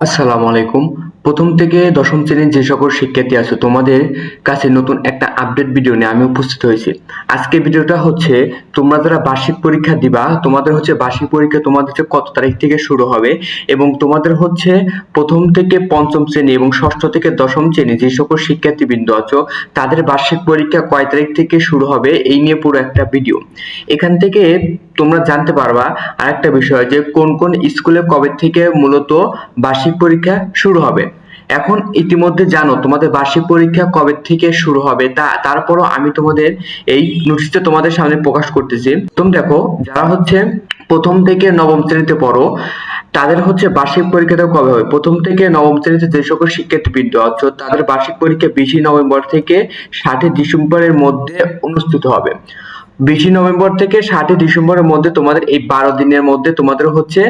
আসসালামু আলাইকুম। প্রথম থেকে দশম শ্রেণির যে সকল শিক্ষার্থী আছে, তোমাদের কাছে নতুন একটা আপডেট ভিডিও নিয়ে আমি উপস্থিত হয়েছি। আজকে ভিডিওটা হচ্ছে, তোমরা যারা বার্ষিক পরীক্ষা দিবা, তোমাদের হচ্ছে বার্ষিক পরীক্ষা তোমাদের হচ্ছে কত তারিখ থেকে শুরু হবে এবং তোমাদের হচ্ছে প্রথম থেকে পঞ্চম শ্রেণি এবং ষষ্ঠ থেকে দশম শ্রেণি যে সকল শিক্ষার্থীবৃন্দ আছো, তাদের বার্ষিক পরীক্ষা কয় তারিখ থেকে শুরু হবে এই নিয়ে পুরো একটা ভিডিও এখান থেকে তোমরা জানতে পারবা আরেকটা বিষয় যে কোন কোন স্কুলে কবে থেকে মূলত বার্ষিক পরীক্ষা শুরু হবে। এখন ইতিমধ্যে জানো তোমাদের বার্ষিক পরীক্ষা কবে থেকে শুরু হবে তা, তারপরও আমি তোমাদের এই নোটিশটা তোমাদের সামনে প্রকাশ করতেছি। তুমি দেখো, যারা হচ্ছে প্রথম থেকে নবম শ্রেণীতে পড়ো, তাদের হচ্ছে বার্ষিক পরীক্ষাটা কবে হবে? প্রথম থেকে নবম শ্রেণীতে যে সকল শিক্ষার্থীবৃন্দ আছো, তাদের বার্ষিক পরীক্ষা বিশে নভেম্বর থেকে ষাটে ডিসেম্বরের মধ্যে অনুষ্ঠিত হবে। বিশে নভেম্বর থেকে ষাটই ডিসেম্বরের মধ্যে তোমাদের এই বারো দিনের মধ্যে তোমাদের হচ্ছে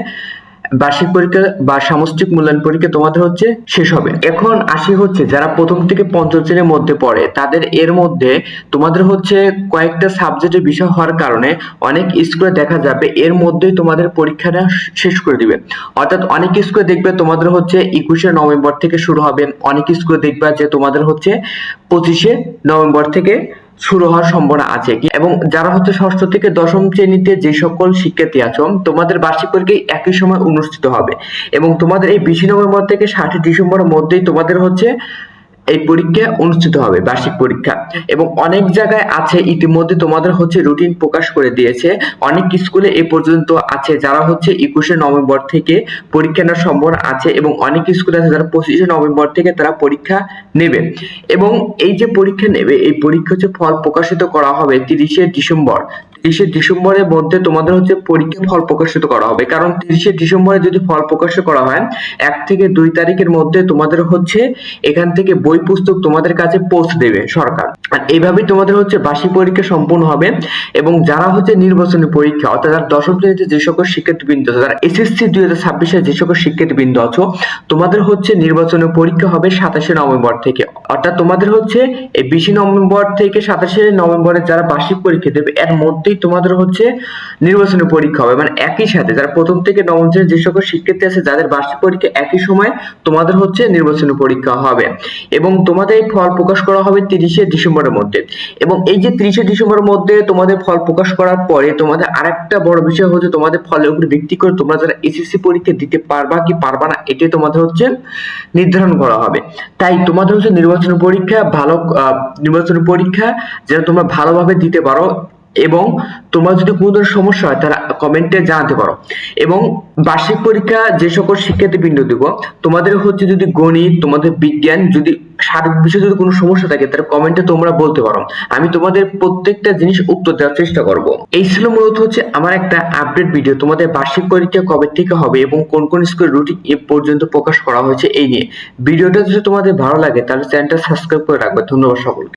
বার্ষিক পরীক্ষা বা সামষ্টিক মূল্যায়ন পরীক্ষা তোমাদের হচ্ছে শেষ হবে। এখন আসি হচ্ছে যারা প্রথম থেকে পঞ্চম শ্রেণির মধ্যে পড়ে, তাদের এর মধ্যে তোমাদের হচ্ছে কয়েকটা সাবজেক্টের বিষয় হওয়ার কারণে অনেক স্কুলে দেখা যাবে এর মধ্যেই তোমাদের পরীক্ষাটা শেষ করে দিবে। অর্থাৎ অনেক স্কুলে দেখবে তোমাদের হচ্ছে একুশে নভেম্বর থেকে শুরু হবে, অনেক স্কুলে দেখবে যে তোমাদের হচ্ছে পঁচিশে নভেম্বর থেকে শুরু হওয়ার সম্ভাবনা আছে এবং যারা হচ্ছে ষষ্ঠ থেকে দশম শ্রেণীতে যে সকল শিক্ষার্থী আছো, তোমাদের বার্ষিক পরীক্ষা একই সময় অনুষ্ঠিত হবে। এবং তোমাদের এই বিশে নভেম্বর থেকে ষাটই ডিসেম্বরের মধ্যেই তোমাদের হচ্ছে এই পরীক্ষা অনুষ্ঠিত হবে, বার্ষিক পরীক্ষা। এবং অনেক জায়গায় আছে, ইতিমধ্যে তোমাদের হচ্ছে রুটিন প্রকাশ করে দিয়েছে। অনেক স্কুলে এ পর্যন্ত আছে, যারা হচ্ছে একুশে নভেম্বর থেকে পরীক্ষা নেওয়ার সম্ভাবনা আছে এবং অনেক স্কুলে আছে যারা পঁচিশে নভেম্বর থেকে তারা পরীক্ষা নেবে। এবং এই যে পরীক্ষা নেবে, এই পরীক্ষা হচ্ছে ফল প্রকাশিত করা হবে তিরিশে ডিসেম্বর। তিরিশে ডিসেম্বরের মধ্যে তোমাদের হচ্ছে পরীক্ষা ফল প্রকাশিত করা হবে। কারণ তিরিশে ডিসেম্বরে যদি ফল প্রকাশ করা হয়, এক থেকে দুই তারিখের মধ্যে তোমাদের হচ্ছে এখান থেকে বই পুস্তক তোমাদের কাছে পৌঁছে দেবে সরকার। আর এইভাবেই তোমাদের হচ্ছে বার্ষিক পরীক্ষা সম্পূর্ণ হবে এবং যারা হচ্ছে নির্বাচনী পরীক্ষা, অর্থাৎ যারা দশম শ্রেণীতে যে সকল শিক্ষার্থীবৃন্দ যারা এসএসসি দুই হাজার ছাব্বিশে যে সকল শিক্ষার্থীবৃন্দ আছো, তোমাদের হচ্ছে নির্বাচনী পরীক্ষা হবে সাতাশে নভেম্বর থেকে। অর্থাৎ তোমাদের হচ্ছে এই বিশে নভেম্বর থেকে সাতাশে নভেম্বরে যারা বার্ষিক পরীক্ষা দেবে, এর মধ্যেই তোমাদের হচ্ছে নির্বাচনী পরীক্ষা হবে। মানে একই সাথে যারা প্রথম থেকে নবম শ্রেণির যে সকল শিক্ষার্থী আছে, যাদের বার্ষিক পরীক্ষা একই সময় তোমাদের হচ্ছে নির্বাচনী পরীক্ষা হবে। এবং তোমাদের এই ফল প্রকাশ করা হবে তিরিশে ডিসেম্বরের মধ্যে। এবং এই যে তিরিশে ডিসেম্বরের মধ্যে তোমাদের ফল প্রকাশ করার পরে তোমাদের আরেকটা বড় বিষয় হচ্ছে তোমাদের ফলের উপর ভিত্তি করে তোমরা যারা এসএসসি পরীক্ষা দিতে পারবা কি পারবা না, এটাই তোমাদের হচ্ছে নির্ধারণ করা হবে। তাই তোমাদের হচ্ছে নির্বাচনী পরীক্ষা ভালো নির্বাচনী পরীক্ষা যেন তোমরা ভালোভাবে দিতে পারো। এবং তোমার যদি কোনো ধরনের সমস্যা হয় তারা কমেন্টে জানাতে পারো। এবং বার্ষিক পরীক্ষা যে সকল শিক্ষার্থী বিন্দু দিব, তোমাদের হচ্ছে যদি গণিত, তোমাদের বিজ্ঞান যদি সার্বিক বিষয়ে যদি কোনো সমস্যা থাকে, তাহলে কমেন্টে তোমরা বলতে পারো। আমি তোমাদের প্রত্যেকটা জিনিস উত্তর দেওয়ার চেষ্টা করব। এই ছিল মূলত হচ্ছে আমার একটা আপডেট ভিডিও তোমাদের বার্ষিক পরীক্ষা কবে থেকে হবে এবং কোন কোন স্কুলের রুটিন এ পর্যন্ত প্রকাশ করা হয়েছে এই নিয়ে। ভিডিওটা যদি তোমাদের ভালো লাগে, তাহলে চ্যানেলটা সাবস্ক্রাইব করে রাখবে। ধন্যবাদ সকলকে।